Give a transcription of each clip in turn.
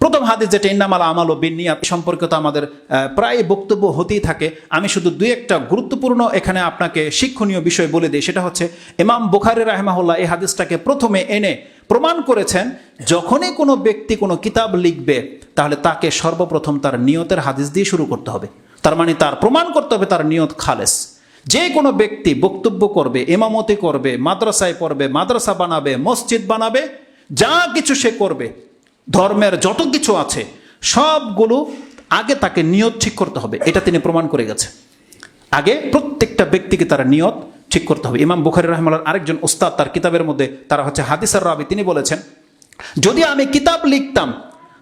প্রথম হাদিস যেটা ইন্নামাল আমাল ও বিনিয়াত সম্পর্কে তো আমাদের প্রায় বক্তব্য হতেই থাকে। আমি শুধু দুই একটা গুরুত্বপূর্ণ এখানে আপনাকে শিক্ষণীয় বিষয় বলে দিই, সেটা হচ্ছে ইমাম বুখারি রাহেমাহুল্লাহ এই হাদিসটাকে প্রথমে এনে প্রমাণ করেছেন, যখনই কোনো ব্যক্তি কোনো কিতাব লিখবে, তাহলে তাকে সর্বপ্রথম তার নিয়তের হাদিস দিয়ে শুরু করতে হবে। তার মানে তার প্রমাণ করতে হবে তার নিয়ত খালেস। যে কোনো ব্যক্তি বক্তব্য করবে এমামতি করবে, মাদ্রাসায় পড়বে, মাদ্রাসা বানাবে, মসজিদ বানাবে, যা কিছু সে করবে ধর্মের যত কিছু আছে, সবগুলো আগে তাকে নিয়ত ঠিক করতে হবে। এটা তিনি প্রমাণ করে গেছে। আগে প্রত্যেকটা ব্যক্তিকে তারা নিয়ত ঠিক করতে হবে। ইমাম বুখারি রহমাল্লার আরেকজন ওস্তাদ তার কিতাবের মধ্যে তারা হচ্ছে হাদিসার রাবি, তিনি বলেছেন, যদি আমি কিতাব লিখতাম,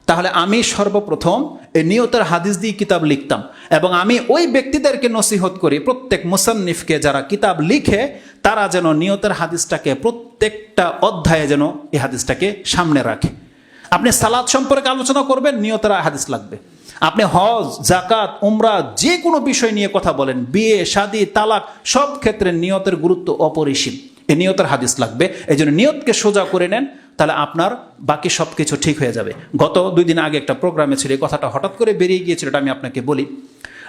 তাহলে আমি সর্বপ্রথম এই নিয়তের হাদিস দিয়ে কিতাব লিখতাম এবং আমি ওই ব্যক্তিদেরকে নসিহত করি, প্রত্যেক মুসান্নিফকে যারা কিতাব লিখে, তারা যেন নিয়তের হাদিসটাকে প্রত্যেকটা অধ্যায়ে যেন এই হাদিসটাকে সামনে রাখে। আপনি সালাদ সম্পর্কে আলোচনা করবেন নিয়তের হাদিস লাগবে। আপনি হজ জাকাত উমরা যে কোনো বিষয় নিয়ে কথা বলেন, বিয়ে, শাদী, তালাক, সব ক্ষেত্রে নিয়তের গুরুত্ব অপরিসীম। এ নিয়তের হাদিস লাগবে। এই জন্য নিয়তকে সোজা করে নেন, তাহলে আপনার বাকি সব কিছু ঠিক হয়ে যাবে। গত দুই দিন আগে একটা প্রোগ্রামে ছিল, এই কথাটা হঠাৎ করে বেরিয়ে গিয়েছিল, এটা আমি আপনাকে বলি।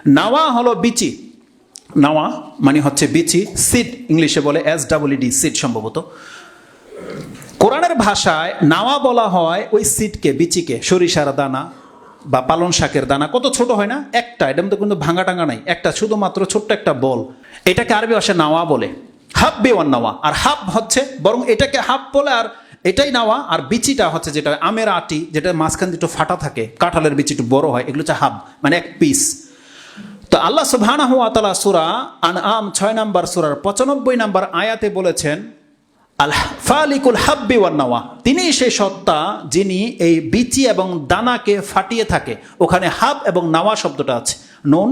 নাওয়া হলো বিচি। নাওয়া মানে হচ্ছে বিচি সিড ইংলিশে বলে এস ডাবল ডি সিড সম্ভবত। কোরআনের ভাষায় নাওয়া বলা হয় ওই সিটকে, বিচিকে, সরিষার দানা বা পালন শাকের দানা। কত ছোট হয় না? একটা। এটা মধ্যে কিন্তু ভাঙা টাঙ্গা নাই। একটা শুধুমাত্র ছোট্ট একটা বল। এটাকে আরবি ভাষায় নাওয়া বলে। হাব বেওয়ান নাওয়া। আর হাব হচ্ছে, বরং এটাকে হাব বলে আর এটাই নাওয়া। আর বিচিটা হচ্ছে যেটা আমের আটি যেটা মাঝখান দিয়ে ফাটা থাকে। কাঁঠালের বিচি একটু বড় হয়। এগুলো হচ্ছে হাব মানে এক পিস তো আল্লাহ সুবহানাহু ওয়া তাআলা সূরা আনআম 6 নাম্বার সূরার 95 নাম্বার আয়াতে বলেছেন আল ফালিকুল হাব্বি ওয়ান নাওয়া। তিনি সেই সত্তা যিনি এই বিচি এবং দানাকে ফাটিয়ে থাকে। ওখানে হাব এবং নাওয়া শব্দটা আছে। নুন,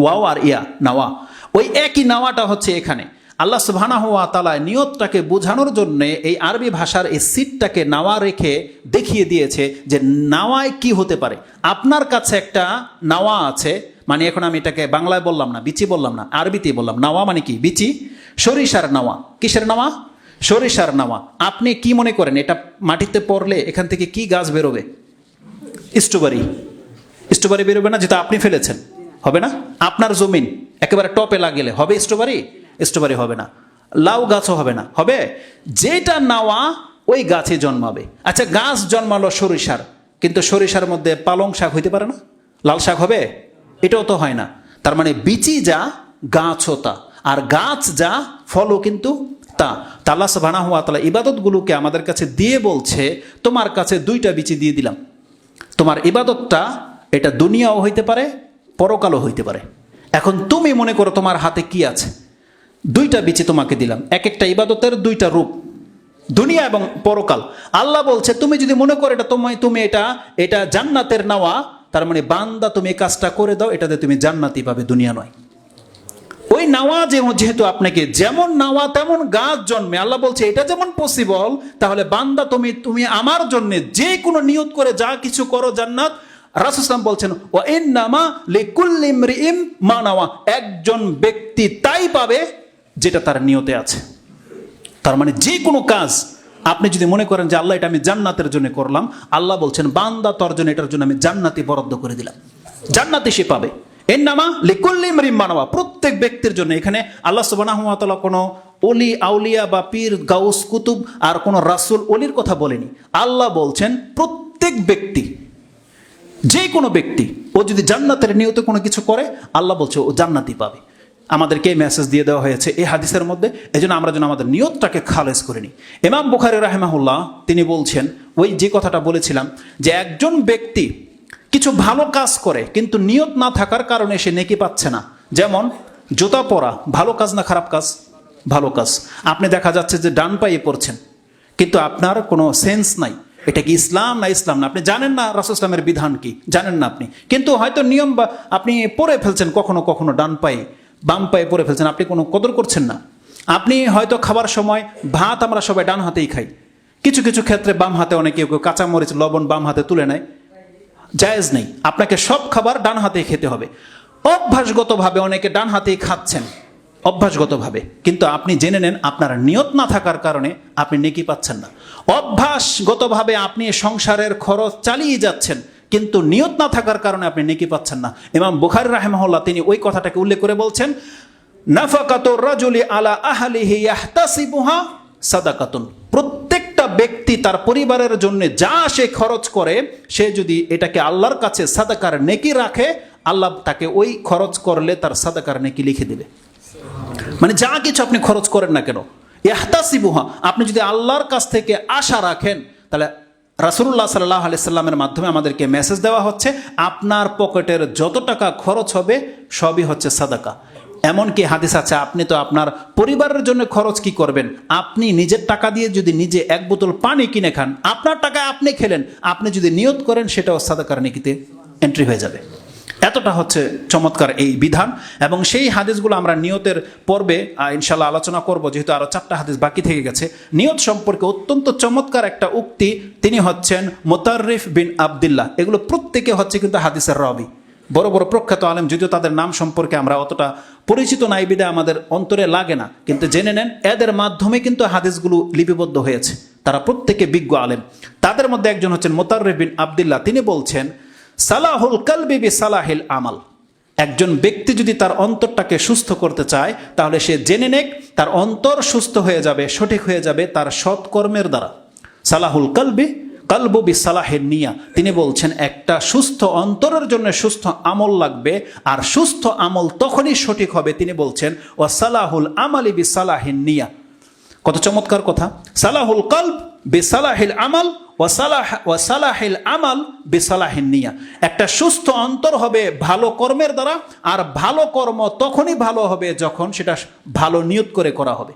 ওয়াও আর ইয়া, নাওয়া। ওই একই নাওয়াটা হচ্ছে এখানে। আল্লাহ সুবহানাহু ওয়া তাআলা নিয়তটাকে বোঝানোর জন্য এই আরবি ভাষার এই সিটটাকে নাওয়া রেখে দেখিয়ে দিয়েছে যে নাওয়ায় কি হতে পারে। আপনার কাছে একটা নাওয়া আছে মানে এখন আমি এটাকে বাংলায় বললাম না, বিচি বললাম না, আরবিতেই বললাম। নাওয়া মানে কি? বিচি, সরিষার নাওয়া। কিসের নাওয়া? সরিষার নাওয়া আপনি কি মনে করেন, এটা মাটিতে পড়লে এখান থেকে কি গাছ বেরোবে? স্ট্রবেরি। স্ট্রবেরি বেরোবে না, যেটা আপনি ফেলেছেন। হবে না? আপনার জমিন একেবারে টপে লাগলে হবে স্ট্রবেরি? স্ট্রবেরি হবে না। লাউ গাছও হবে না। হবে? যেটা নাওয়া, ওই গাছে জন্মাবে। আচ্ছা গাছ জন্মালো সরিষার, কিন্তু সরিষার মধ্যে পালং শাক হইতে পারে না? লাল শাক হবে? এটাও তো হয় না। তার মানে বিচি যা, গাছও তা। আর গাছ যা, ফলও কিন্তু তা তাল্লা সাবানা হুয়া তালা ইবাদতগুলোকে আমাদের কাছে দিয়ে বলছে, তোমার কাছে দুইটা বিচি দিয়ে দিলাম। তোমার ইবাদতটা এটা দুনিয়াও হইতে পারে, পরকালও হইতে পারে। এখন তুমি মনে করো তোমার হাতে কি আছে? দুইটা বিচি তোমাকে দিলাম। এক একটা ইবাদতের, দুইটা রূপ। দুনিয়া এবং পরকাল। আল্লাহ বলছে, তুমি যদি মনে করো এটা তোমায় তুমি এটা এটা জান্নাতের নেওয়া, তার মানে বান্দা তুমি কাজটা করে দাও, এটাতে তুমি জান্নাতি পাবে, দুনিয়া নয়। ওই নাওয়া যেহেতু আপনাকে যেমন নাওয়া তেমন গাছ জন্মে, আল্লাহ বলছে, এটা যেমন পসিবল তাহলে বান্দা তুমি তুমি আমার জন্য যে কোনো নিয়ত করে যা কিছু করো জান্নাত। রাসুসলাম বলছেন ও এন নামা লিকুল্লিম রিম মা নাওয়া। একজন ব্যক্তি তাই পাবে যেটা তার নিয়তে আছে। তার মানে যে কোনো কাজ আপনি যদি মনে করেন যে, আল্লাহ এটা আমি জান্নাতের জন্য করলাম। আল্লাহ বলছেন, বান্দা তোর জন্য এটার জন্য আমি জান্নাতি বরাদ্দ করে দিলাম। জান্নাতি সে পাবে। এর নামা লিকুল্লিম রিম্মানওয়া প্রত্যেক ব্যক্তির জন্য। এখানে আল্লাহ সুবাহ কোনো অলি আউলিয়া বা পীর, গাউস, কুতুব আর কোনো রাসুল অলির কথা বলেনি। আল্লাহ বলছেন, প্রত্যেক ব্যক্তি, যে কোনো ব্যক্তি, ও যদি জান্নাতের নিয়ত কোনো কিছু করে, আল্লাহ বলছে ও জান্নাতি পাবে। আমাদেরকে মেসেজ দিয়ে দেওয়া হয়েছে এই হাদিসের মধ্যে এই জন্য আমরা যেন আমাদের নিয়তটাকে খালেজ করে নিই। ইমাম বুখারি রাহেমাহুল্লাহ, তিনি বলছেন, ওই যে কথাটা বলেছিলাম, যে একজন ব্যক্তি কিছু ভালো কাজ করে, কিন্তু নিয়ত না থাকার কারণে সে নেকি পাচ্ছে না। যেমন, জুতা পরা, ভালো কাজ না খারাপ কাজ? ভালো কাজ। আপনি দেখা যাচ্ছে যে ডান পায়ে পড়ছেন, কিন্তু আপনার কোনো সেন্স নাই। এটা কি ইসলাম না ইসলাম না? আপনি জানেন না রাসুল ইসলামের বিধান কি? জানেন না আপনি। কিন্তু হয়তো নিয়ম বা আপনি পরে ফেলছেন, কখনো কখনো ডান পায়ে, বাম পায়ে পরে ফেলছেন, আপনি কোনো কদর করছেন না। আপনি হয়তো খাবার সময় ভাত আমরা সবাই ডান হাতেই খাই। কিছু কিছু ক্ষেত্রে বাম হাতে অনেকে কেউ কাঁচামরিচ, লবণ বাম হাতে তুলে নেয়। জায়েজ নেই। আপনাকে সব খাবার ডান হাতেই খেতে হবে। অভ্যাসগতভাবে অনেকে ডান হাতেই খাচ্ছেন, অভ্যাসগতভাবে। কিন্তু আপনি জেনে নেন, আপনার নিয়ত না থাকার কারণে আপনি নেকি পাচ্ছেন না। অভ্যাসগতভাবে আপনি সংসারের খরচ চালিয়ে যাচ্ছেন, কিন্তু নিয়ত না থাকার কারণে আপনি নেকি পাচ্ছেন না। ইমাম বুখারি রাহেমহল্লা তিনি ওই কথাটাকে উল্লেখ করে বলছেন, নাফাকাতুর রাজুলি আলা আহলিহি ইয়াহতাসিবুহা সাদাকাতুন। প্রত্যেকটা ব্যক্তি তার পরিবারের জন্য যা সে খরচ করে, সে যদি এটাকে আল্লাহর কাছে সাদাকার নেকি রাখে, আল্লাহ তাকে ওই খরচ করলে তার সাদাকার নেকি লিখে দিবে। মানে যা কিছু আপনি খরচ করেন না কেন। ইহতাসিবুহা আপনি যদি আল্লাহর কাছ থেকে আশা রাখেন, তাহলে রাসুল্লাহ সাল্লাহ আলি সাল্লামের মাধ্যমে আমাদেরকে মেসেজ দেওয়া হচ্ছে, আপনার পকেটের যত টাকা খরচ হবে, সবই হচ্ছে সাদাকা। এমনকি হাদিস আছে, আপনি তো আপনার পরিবারের জন্য খরচ কি করবেন? আপনি নিজের টাকা দিয়ে যদি নিজে এক বোতল পানি কিনে খান, আপনার টাকায় আপনি খেলেন, আপনি যদি নিয়ত করেন, সেটাও সাদাকার নেকিতে এন্ট্রি হয়ে যাবে। এতটা হচ্ছে চমৎকার এই বিধান, এবং সেই হাদিসগুলো আমরা নিয়তের পর্বে ইনশাল্লাহ আলোচনা করব, যেহেতু আরও চারটা হাদিস বাকি থেকে গেছে। নিয়ত সম্পর্কে অত্যন্ত চমৎকার একটা উক্তি, তিনি হচ্ছেন মোতারিফ বিন আবদুল্লাহ। এগুলো প্রত্যেকে হচ্ছে কিন্তু হাদিসের রবি। বড় বড় প্রখ্যাত আলেম, যদিও তাদের নাম সম্পর্কে আমরা অতটা পরিচিত নাই, বিদায় আমাদের অন্তরে লাগে না। কিন্তু জেনে নেন, এদের মাধ্যমে কিন্তু হাদিসগুলো লিপিবদ্ধ হয়েছে। তারা প্রত্যেকে বিজ্ঞ আলেম। তাদের মধ্যে একজন হচ্ছেন মোতারিফ বিন আবদুল্লাহ। তিনি বলছেন, সালাহুল কালবি বি সালাহিল আমাল। একজন ব্যক্তি যদি তার অন্তরটাকে সুস্থ করতে চায়, তাহলে সে জেনে নেক, তার অন্তর সুস্থ হয়ে যাবে, সঠিক হয়ে যাবে তার সৎকর্মের দ্বারা। সালাহুল কালবি কালবু বি সালাহের নিয়া। তিনি বলছেন, একটা সুস্থ অন্তরের জন্য সুস্থ আমল লাগবে, আর সুস্থ আমল তখনই সঠিক হবে। তিনি বলছেন ও সালাহুল আমালি বি সালাহের নিয়া। কত চমৎকার কথা। সালাহুল কলব বেসালাহিল আমাল সালাহিল আমাল বেসালাহিন নিয়া। একটা সুস্থ অন্তর হবে ভালো কর্মের দ্বারা, আর ভালো কর্ম তখনই ভালো হবে যখন সেটা ভালো নিয়ত করে করা হবে।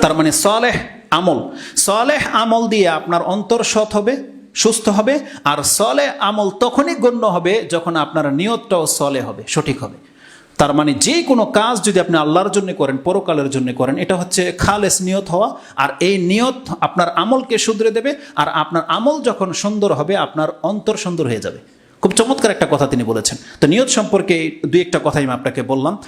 তার মানে সলেহ আমল। সলেহ আমল দিয়ে আপনার অন্তর সৎ হবে, সুস্থ হবে, আর সলে আমল তখনই গণ্য হবে যখন আপনার নিয়তটাও সলে হবে, সঠিক হবে। তার মানে যে কোনো কাজ যদি আপনি আল্লাহর জন্য করেন, পরকালের জন্য করেন, এটা হচ্ছে খালেস নিয়ত হওয়া, আর এই নিয়ত আপনার আমলকে শুধরে দেবে, আর আপনার আমল যখন সুন্দর হবে, আপনার অন্তর সুন্দর হয়ে যাবে। খুব চমৎকার একটা কথা তিনি বলেছেন। তো নিয়ত সম্পর্কে দুই একটা কথাই আমি আপনাকে বললাম।